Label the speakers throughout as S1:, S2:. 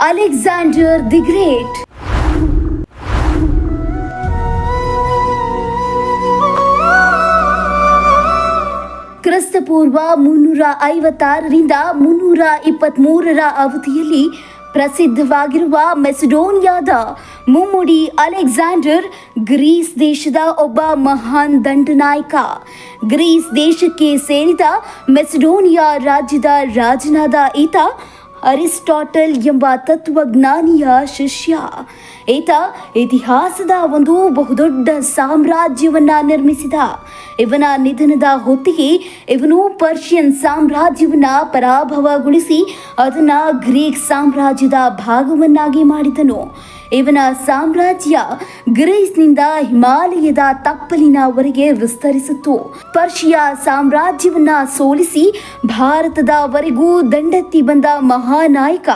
S1: Alexander the great ಕ್ರಿಸ್ತಪೂರ್ವ ಮುನ್ನೂರ ಐವತ್ತಾರರಿಂದ ಮುನ್ನೂರ ಇಪ್ಪತ್ಮೂರರ ಅವಧಿಯಲ್ಲಿ ಪ್ರಸಿದ್ಧವಾಗಿರುವ ಮೆಸಿಡೋನಿಯಾದ ಮುಮ್ಮುಡಿ ಅಲೆಕ್ಸಾಂಡರ್, ಗ್ರೀಸ್ ದೇಶದ ಒಬ್ಬ ಮಹಾನ್ ದಂಡನಾಯಕ. ಗ್ರೀಸ್ ದೇಶಕ್ಕೆ ಸೇರಿದ ಮೆಸಿಡೋನಿಯಾ ರಾಜ್ಯದ ರಾಜನಾದ ಈತ ಅರಿಸ್ಟಾಟಲ್ ಎಂಬ ತತ್ವಜ್ಞಾನಿಯ ಶಿಷ್ಯ. ಈತ ಇತಿಹಾಸದ ಒಂದು ಬಹುದೊಡ್ಡ ಸಾಮ್ರಾಜ್ಯವನ್ನ ನಿರ್ಮಿಸಿದ. ಇವನ ನಿಧನದ ಹೊತ್ತಿಗೆ ಇವನು ಪರ್ಷಿಯನ್ ಸಾಮ್ರಾಜ್ಯವನ್ನ ಪರಾಭವಗೊಳಿಸಿ ಅದನ್ನ ಗ್ರೀಕ್ ಸಾಮ್ರಾಜ್ಯದ ಭಾಗವನ್ನಾಗಿ ಮಾಡಿದನು. ಇವನ ಸಾಮ್ರಾಜ್ಯ ಗ್ರೀಸ್ನಿಂದ ಹಿಮಾಲಯದ ತಪ್ಪಲಿನವರೆಗೆ ವಿಸ್ತರಿಸಿತು. ಪರ್ಷಿಯಾ ಸಾಮ್ರಾಜ್ಯವನ್ನ ಸೋಲಿಸಿ ಭಾರತದವರೆಗೂ ದಂಡೆತ್ತಿ ಬಂದ ಮಹಾನಾಯಕ.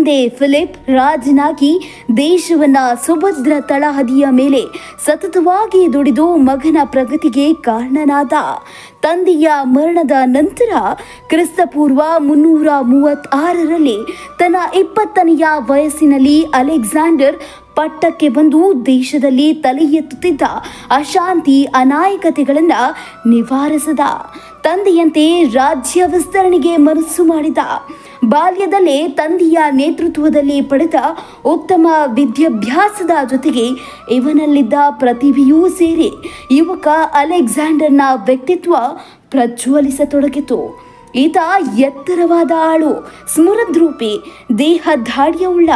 S1: ತಂದೆ ಫಿಲಿಪ್ ರಾಜನಾಗಿ ದೇಶವನ್ನ ಸುಭದ್ರ ತಳಹದಿಯ ಮೇಲೆ ಸತತವಾಗಿ ದುಡಿದು ಮಗನ ಪ್ರಗತಿಗೆ ಕಾರಣನಾದ ತಂದೆಯ ಮರಣದ ನಂತರ ಕ್ರಿಸ್ತಪೂರ್ವ ಮುನ್ನೂರ ಮೂವತ್ತಾರರಲ್ಲಿ ತನ್ನ ಇಪ್ಪತ್ತನೆಯ ವಯಸ್ಸಿನಲ್ಲಿ ಅಲೆಕ್ಸಾಂಡರ್ ಪಟ್ಟಕ್ಕೆ ಬಂದು ದೇಶದಲ್ಲಿ ತಲೆ ಎತ್ತುತ್ತಿದ್ದ ಅಶಾಂತಿ ಅನಾಯಕತೆಗಳನ್ನು ನಿವಾರಿಸಿದ. ತಂದೆಯಂತೆ ರಾಜ್ಯ ವಿಸ್ತರಣೆಗೆ ಮನಸ್ಸು ಮಾಡಿದ. ಬಾಲ್ಯದಲ್ಲೇ ತಂದೆಯ ನೇತೃತ್ವದಲ್ಲಿ ಪಡೆದ ಉತ್ತಮ ವಿದ್ಯಾಭ್ಯಾಸದ ಜೊತೆಗೆ ಇವನಲ್ಲಿದ್ದ ಪ್ರತಿಭೆಯೂ ಸೇರಿ ಯುವಕ ಅಲೆಕ್ಸಾಂಡರ್ನ ವ್ಯಕ್ತಿತ್ವ ಪ್ರಜ್ವಲಿಸತೊಡಗಿತು. ಈತ ಎತ್ತರವಾದ ಆಳು ಸ್ಮೃದ್ರೂಪಿ ದೇಹ ದಾಢ್ಯವುಳ್ಳ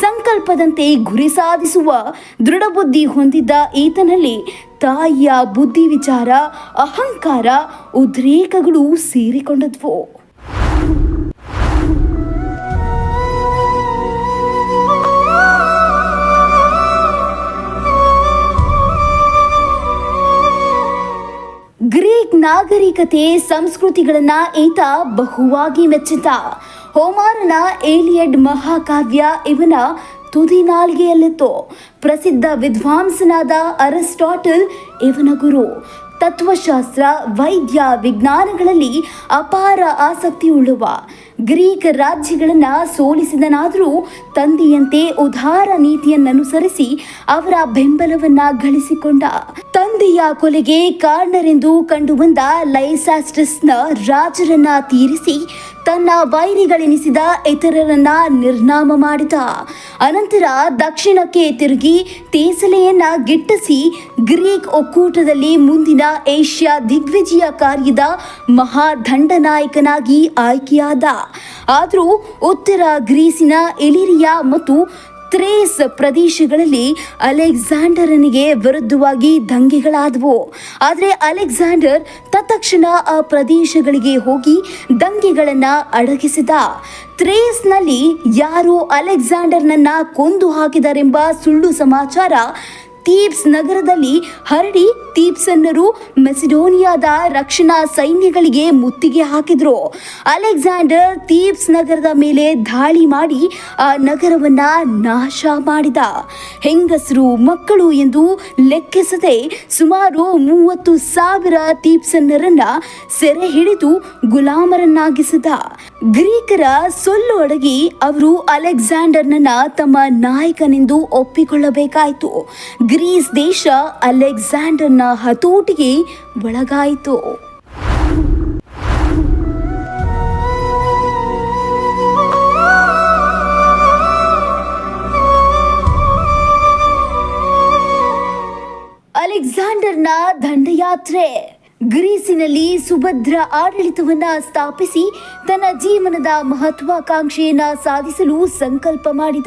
S1: ಸಂಕಲ್ಪದಂತೆ ಗುರಿ ಸಾಧಿಸುವ ದೃಢಬುದ್ಧಿ ಹೊಂದಿದ್ದ ಈತನಲ್ಲಿ ತಾಯಿಯ ಬುದ್ಧಿ ವಿಚಾರ ಅಹಂಕಾರ, ಉದ್ರೇಕಗಳು ಸೇರಿಕೊಂಡದ್ವು. ಗ್ರೀಕ್ ನಾಗರಿಕತೆ ಸಂಸ್ಕೃತಿಗಳನ್ನ ಈತ ಬಹುವಾಗಿ ಮೆಚ್ಚಿತ ಹೋಮಾರನ ಏಲಿಯಡ್ ಮಹಾಕಾವ್ಯ ಇವನ ತುದಿ ನಾಲ್ಗೆಯಲ್ಲಿತ್ತು ಪ್ರಸಿದ್ಧ ವಿದ್ವಾಂಸನಾದ ಅರಿಸ್ಟಾಟಲ್ ಇವನ ಗುರು. ತತ್ವಶಾಸ್ತ್ರ, ವೈದ್ಯ, ವಿಜ್ಞಾನಗಳಲ್ಲಿ ಅಪಾರ ಆಸಕ್ತಿಯುಳ್ಳುವ. ಗ್ರೀಕ್ ರಾಜ್ಯಗಳನ್ನು ಸೋಲಿಸಿದನಾದರೂ ತಂದೆಯಂತೆ ಉದಾರ ನೀತಿಯನ್ನನುಸರಿಸಿ ಅವರ ಬೆಂಬಲವನ್ನ ಗಳಿಸಿಕೊಂಡ. ತಂದೆಯ ಕೊಲೆಗೆ ಕಾರಣರೆಂದು ಕಂಡುಬಂದ ಲೈಸಾಸ್ಟಸ್ನ ರಾಜರನ್ನ ತೀರಿಸಿ ತನ್ನ ವೈರಿಗಳೆನಿಸಿದ ಇತರರನ್ನ ನಿರ್ನಾಮ ಮಾಡಿದ. ಅನಂತರ ದಕ್ಷಿಣಕ್ಕೆ ತಿರುಗಿ ತೇಸಲೆಯನ್ನ ಗಿಟ್ಟಿಸಿ ಗ್ರೀಕ್ ಒಕ್ಕೂಟದಲ್ಲಿ ಮುಂದಿನ ಏಷ್ಯಾ ದಿಗ್ವಿಜಯ ಕಾರ್ಯದ ಮಹಾದಂಡನಾಯಕನಾಗಿ ಆಯ್ಕೆಯಾದ. ಆದರೂ ಉತ್ತರ ಗ್ರೀಸಿನ ಎಲಿರಿಯಾ ಮತ್ತು ಥ್ರೇಸ್ ಪ್ರದೇಶಗಳಲ್ಲಿ ಅಲೆಕ್ಸಾಂಡರನಿಗೆ ವಿರುದ್ಧವಾಗಿ ದಂಗೆಗಳಾದವು. ಆದರೆ ಅಲೆಕ್ಸಾಂಡರ್ ತತ್ಕ್ಷಣ ಆ ಪ್ರದೇಶಗಳಿಗೆ ಹೋಗಿ ದಂಗೆಗಳನ್ನು ಅಡಗಿಸಿದ. ತ್ರೇಸ್ನಲ್ಲಿ ಯಾರು ಅಲೆಕ್ಸಾಂಡರ್ನನ್ನ ಕೊಂದು ಹಾಕಿದರೆಂಬ ಸುಳ್ಳು ಸಮಾಚಾರ ತೀಬ್ಸ್ ನಗರದಲ್ಲಿ ಹರಡಿ ಥೀಬ್ಸನ್ನರು ಮೆಸಿಡೋನಿಯಾದ ರಕ್ಷಣಾ ಸೈನ್ಯಗಳಿಗೆ ಮುತ್ತಿಗೆ ಹಾಕಿದ್ರು. ಅಲೆಕ್ಸಾಂಡರ್ ತೀಬ್ಸ್ ನಗರದ ಮೇಲೆ ದಾಳಿ ಮಾಡಿ ಆ ನಗರವನ್ನ ನಾಶ ಮಾಡಿದ. ಹೆಂಗಸರು, ಮಕ್ಕಳು ಎಂದು ಲೆಕ್ಕಿಸದೆ ಸುಮಾರು ಮೂವತ್ತು ಸಾವಿರ ಥೀಪ್ಸನ್ನರನ್ನ ಸೆರೆ ಹಿಡಿದು ಗುಲಾಮರನ್ನಾಗಿಸಿದ. ಗ್ರೀಕರ ಸೊಲ್ಲು ಅಡಗಿ ಅವರು ಅಲೆಕ್ಸಾಂಡರ್ನನ್ನ ತಮ್ಮ ನಾಯಕನೆಂದು ಒಪ್ಪಿಕೊಳ್ಳಬೇಕಾಯಿತು. ಗ್ರೀಸ್ ದೇಶ ಅಲೆಕ್ಸಾಂಡರ್ನ ಹತೋಟಿಗೆ ಒಳಗಾಯಿತು. ಅಲೆಕ್ಸಾಂಡರ್ನ ದಂಡಯಾತ್ರೆ. ಗ್ರೀಸಿನಲ್ಲಿ ಸುಭದ್ರ ಆಡಳಿತವನ್ನ ಸ್ಥಾಪಿಸಿ ತನ್ನ ಜೀವನದ ಮಹತ್ವಾಕಾಂಕ್ಷೆಯನ್ನ ಸಾಧಿಸಲು ಸಂಕಲ್ಪ ಮಾಡಿದ.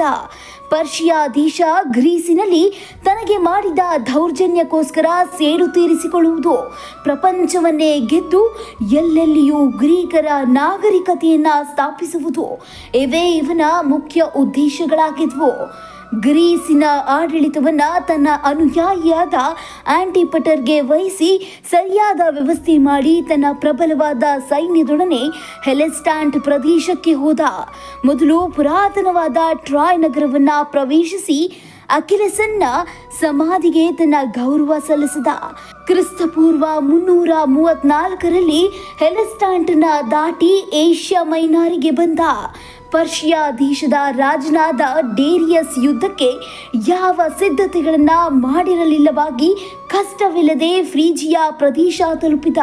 S1: ಪರ್ಷಿಯಾ ದೇಶ ಗ್ರೀಸಿನಲ್ಲಿ ತನಗೆ ಮಾಡಿದ ದೌರ್ಜನ್ಯಕ್ಕೋಸ್ಕರ ಸೇಡು ತೀರಿಸಿಕೊಳ್ಳುವುದು. ಪ್ರಪಂಚವನ್ನೇ ಗೆದ್ದು ಎಲ್ಲೆಲ್ಲಿಯೂ ಗ್ರೀಕರ ನಾಗರಿಕತೆಯನ್ನ ಸ್ಥಾಪಿಸುವುದು. ಇವೇ ಇವನ ಮುಖ್ಯ ಉದ್ದೇಶಗಳಾಗಿದ್ವು. ಗ್ರೀಸಿನ ಆಡಳಿತವನ್ನು ತನ್ನ ಅನುಯಾಯಿಯಾದ ಆಂಟಿಪಟರ್ಗೆ ವಹಿಸಿ ಸರಿಯಾದ ವ್ಯವಸ್ಥೆ ಮಾಡಿ ತನ್ನ ಪ್ರಬಲವಾದ ಸೈನ್ಯದೊಡನೆ ಹೆಲೆಸ್ಟಾಂಟ್ ಪ್ರದೇಶಕ್ಕೆ ಹೋದ. ಮೊದಲು ಪುರಾತನವಾದ ಟ್ರಾಯ್ ನಗರವನ್ನು ಪ್ರವೇಶಿಸಿ ಅಖಿಲಸನ್ನ ಸಮಾಧಿಗೆ ತನ್ನ ಗೌರವ ಸಲ್ಲಿಸಿದ. ಕ್ರಿಸ್ತಪೂರ್ವ ಮುನ್ನೂರ ಮೂವತ್ನಾಲ್ಕರಲ್ಲಿ ಹೆಲೆಸ್ಟಾಂಟ್ನ ದಾಟಿ ಏಷ್ಯಾ ಮೈನಾರಿಗೆ ಬಂದ. ಪರ್ಷಿಯಾ ದೇಶದ ರಾಜನಾದ ಡೇರಿಯಸ್ ಯುದ್ಧಕ್ಕೆ ಯಾವ ಸಿದ್ಧತೆಗಳನ್ನು ಮಾಡಿರಲಿಲ್ಲವಾಗಿ ಕಷ್ಟವಿಲ್ಲದೆ ಫ್ರೀಜಿಯಾ ಪ್ರದೇಶ ತಲುಪಿದ.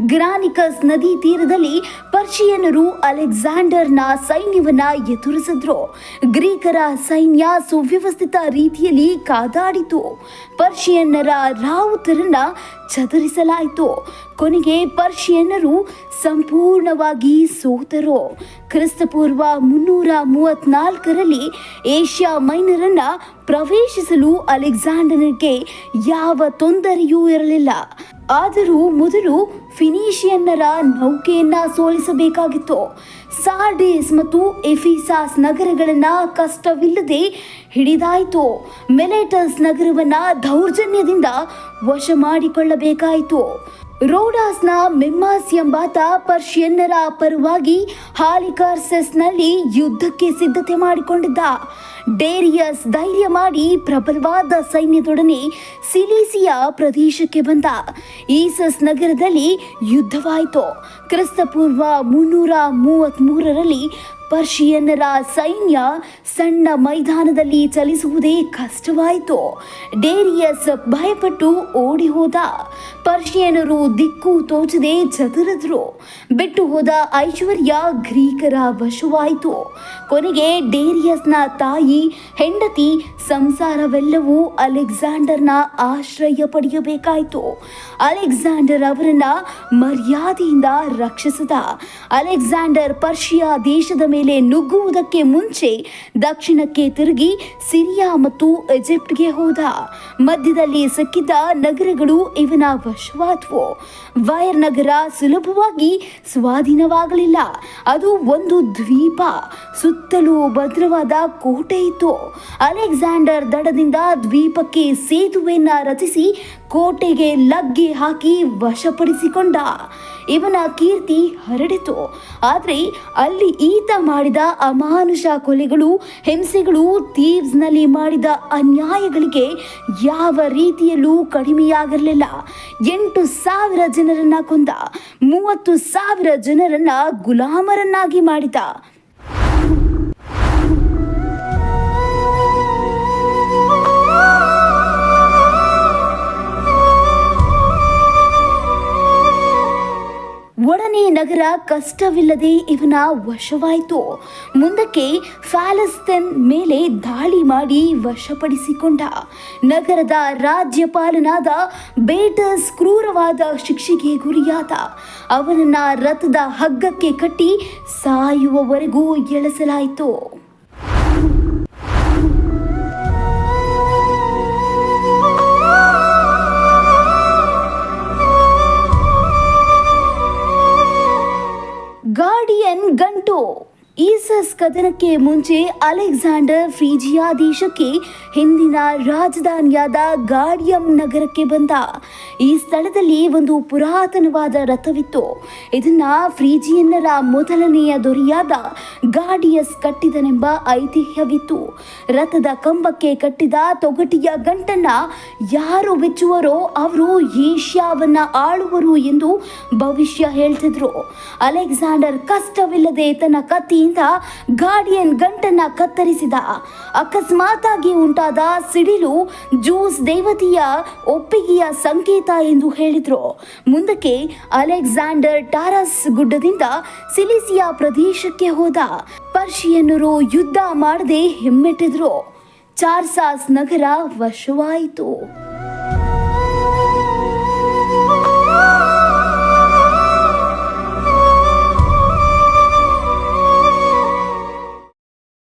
S1: ಗ್ರಾನಿಕಸ್ ನದಿ ತೀರದಲ್ಲಿ ಪರ್ಷಿಯನರು ಅಲೆಕ್ಸಾಂಡರ್ನ ಸೈನ್ಯವನ್ನ ಎದುರಿಸಿದ್ರು. ಗ್ರೀಕರ ಸೈನ್ಯ ಸುವ್ಯವಸ್ಥಿತ ರೀತಿಯಲ್ಲಿ ಕಾದಾಡಿತು. ಪರ್ಷಿಯನ್ನರ ರಾವುತರನ್ನ ಚದರಿಸಲಾಯಿತು. ಕೊನೆಗೆ ಪರ್ಷಿಯನ್ನರು ಸಂಪೂರ್ಣವಾಗಿ ಸೋತರು. ಕ್ರಿಸ್ತಪೂರ್ವ ಮುನ್ನೂರ ಮೂವತ್ನಾಲ್ಕರಲ್ಲಿ ಏಷ್ಯಾ ಮೈನರನ್ನ ಪ್ರವೇಶಿಸಲು ಅಲೆಕ್ಸಾಂಡರ್ಗೆ ಯಾವ ತೊಂದರೆಯೂ ಇರಲಿಲ್ಲ. ಆದರೂ ಮೊದಲು ಫಿನಿಷಿಯನ್ನರ ನೌಕೆಯನ್ನ ಸೋಲಿಸಬೇಕಾಗಿತ್ತು. ಸಾರ್ಡೇಸ್ ಮತ್ತು ಎಫಿಸಾಸ್ ನಗರಗಳನ್ನ ಕಷ್ಟವಿಲ್ಲದೆ ಹಿಡಿದಾಯಿತು. ಮೆಲೆಟಸ್ ನಗರವನ್ನ ದೌರ್ಜನ್ಯದಿಂದ ವಶ ಮಾಡಿಕೊಳ್ಳಬೇಕಾಯಿತು. ರೋಡಾಸ್ನ ಮೆಮ್ಮಾಸ್ ಎಂಬಾತ ಪರ್ಷಿಯನ್ನರ ಪರವಾಗಿ ಹಾಲಿಕಾರ್ಸಸ್ನಲ್ಲಿ ಯುದ್ಧಕ್ಕೆ ಸಿದ್ಧತೆ ಮಾಡಿಕೊಂಡಿದ್ದ. ಡೇರಿಯಸ್ ಧೈರ್ಯ ಮಾಡಿ ಪ್ರಬಲವಾದ ಸೈನ್ಯದೊಡನೆ ಸಿಲಿಸಿಯಾ ಪ್ರದೇಶಕ್ಕೆ ಬಂದ. ಈಸಸ್ ನಗರದಲ್ಲಿ ಯುದ್ಧವಾಯಿತು. ಕ್ರಿಸ್ತಪೂರ್ವ ಮುನ್ನೂರ ಮೂವತ್ತ್ಮೂರರಲ್ಲಿ ಪರ್ಷಿಯನ್ನರ ಸೈನ್ಯ ಸಣ್ಣ ಮೈದಾನದಲ್ಲಿ ಚಲಿಸುವುದೇ ಕಷ್ಟವಾಯಿತು. ಡೇರಿಯಸ್ ಭಯಪಟ್ಟು ಓಡಿ ಹೋದ ಪರ್ಷಿಯನರು ದಿಕ್ಕು ತೋಚದೆ ಚದುರಿದ್ರು. ಬಿಟ್ಟು ಹೋದ ಐಶ್ವರ್ಯ ಗ್ರೀಕರ ವಶವಾಯಿತು. ಕೊನೆಗೆ ಡೇರಿಯಸ್ನ ತಾಯಿ, ಹೆಂಡತಿ, ಸಂಸಾರವೆಲ್ಲವೂ ಅಲೆಕ್ಸಾಂಡರ್ನ ಆಶ್ರಯ ಪಡೆಯಬೇಕಾಯಿತು. ಅಲೆಕ್ಸಾಂಡರ್ ಅವರನ್ನ ಮರ್ಯಾದೆಯಿಂದ ರಕ್ಷಿಸಿದ. ಅಲೆಕ್ಸಾಂಡರ್ ಪರ್ಷಿಯಾ ದೇಶದ ಮೇಲೆ ನುಗ್ಗುವುದಕ್ಕೆ ಮುಂಚೆ ದಕ್ಷಿಣಕ್ಕೆ ತಿರುಗಿ ಸಿರಿಯಾ ಮತ್ತು ಈಜಿಪ್ಟ್ಗೆ ಹೋದ. ಮಧ್ಯದಲ್ಲಿ ಸಿಕ್ಕಿದ್ದ ನಗರಗಳು ಇವನ ವಶವಾದವು. ವೈರ್ ನಗರ ಸುಲಭವಾಗಿ ಸ್ವಾಧೀನವಾಗಲಿಲ್ಲ. ಅದು ಒಂದು ದ್ವೀಪ. ಸುತ್ತಲೂ ಭದ್ರವಾದ ಕೋಟೆ ಇತ್ತು ಅಲೆಕ್ಸಾಂಡರ್ ದಡದಿಂದ ದ್ವೀಪಕ್ಕೆ ಸೇತುವೆಯನ್ನ ರಚಿಸಿ ಕೋಟೆಗೆ ಲಗ್ಗೆ ಹಾಕಿ ವಶಪಡಿಸಿಕೊಂಡ. ಇವನ ಕೀರ್ತಿ ಹರಡಿತು. ಆದರೆ ಅಲ್ಲಿ ಈತ ಮಾಡಿದ ಅಮಾನುಷ ಕೊಲೆಗಳು, ಹಿಂಸೆಗಳು ತೀವ್ಸ್ನಲ್ಲಿ ಮಾಡಿದ ಅನ್ಯಾಯಗಳಿಗೆ ಯಾವ ರೀತಿಯಲ್ಲೂ ಕಡಿಮೆಯಾಗಿರಲಿಲ್ಲ. ಎಂಟು ಸಾವಿರ ಜನರನ್ನ ಕೊಂದ, ಮೂವತ್ತು ಸಾವಿರ ಜನರನ್ನ ಗುಲಾಮರನ್ನಾಗಿ ಮಾಡಿದ. ಒಡನೆ ನಗರ ಕಷ್ಟವಿಲ್ಲದೆ ಇವನ ವಶವಾಯಿತು. ಮುಂದಕ್ಕೆ ಫ್ಯಾಲಸ್ತನ್ ಮೇಲೆ ದಾಳಿ ಮಾಡಿ ವಶಪಡಿಸಿಕೊಂಡ. ನಗರದ ರಾಜ್ಯಪಾಲನಾದ ಬೇಟಸ್ ಕ್ರೂರವಾದ ಶಿಕ್ಷೆಗೆ ಗುರಿಯಾದ. ಅವನನ್ನ ರಥದ ಹಗ್ಗಕ್ಕೆ ಕಟ್ಟಿ ಸಾಯುವವರೆಗೂ ಎಳೆಸಲಾಯಿತು. is ಕದನಕ್ಕೆ ಮುಂಚೆ ಅಲೆಕ್ಸಾಂಡರ್ ಫ್ರೀಜಿಯಾ ದೇಶಕ್ಕೆ ಹಿಂದಿನ ರಾಜಧಾನಿಯಾದ ಗಾಡಿಯಂ ನಗರಕ್ಕೆ ಬಂದ. ಈ ಸ್ಥಳದಲ್ಲಿ ಒಂದು ಪುರಾತನವಾದ ರಥವಿತ್ತು. ಇದನ್ನ ಫ್ರೀಜಿಯನ್ನರ ಮೊದಲನೆಯ ದೊರೆಯಾದ ಗಾಡಿಯಸ್ ಕಟ್ಟಿದನೆಂಬ ಐತಿಹ್ಯವಿತ್ತು. ರಥದ ಕಂಬಕ್ಕೆ ಕಟ್ಟಿದ ತೊಗಟಿಯ ಗಂಟನ್ನ ಯಾರು ಬಿಚ್ಚುವರೋ ಅವರು ಏಷ್ಯಾವನ್ನ ಆಳುವರು ಎಂದು ಭವಿಷ್ಯ ಹೇಳ್ತಿದ್ರು. ಅಲೆಕ್ಸಾಂಡರ್ ಕಷ್ಟವಿಲ್ಲದೆ ತನ್ನ ಕತ್ತಿಯಿಂದ ಗಾರ್ಡಿಯನ್ ಗಂಟನ್ನ ಕತ್ತರಿಸಿದ. ಅಕಸ್ಮಾತಾಗಿ ಉಂಟಾದ ಸಿಡಿಲು ಜೂಸ್ ದೇವತೆಯ ಒಪ್ಪಿಗೆಯ ಸಂಕೇತ ಎಂದು ಹೇಳಿದ್ರು. ಮುಂದಕ್ಕೆ ಅಲೆಕ್ಸಾಂಡರ್ ಟಾರಸ್ ಗುಡ್ಡದಿಂದ ಸಿಲಿಸಿಯಾ ಪ್ರದೇಶಕ್ಕೆ ಹೋದ. ಪರ್ಷಿಯನ್ನರು ಯುದ್ಧ ಮಾಡದೆ ಹಿಮ್ಮೆಟ್ಟಿದ್ರು. ಚಾರ್ಸಾಸ್ ನಗರ ವಶವಾಯಿತು.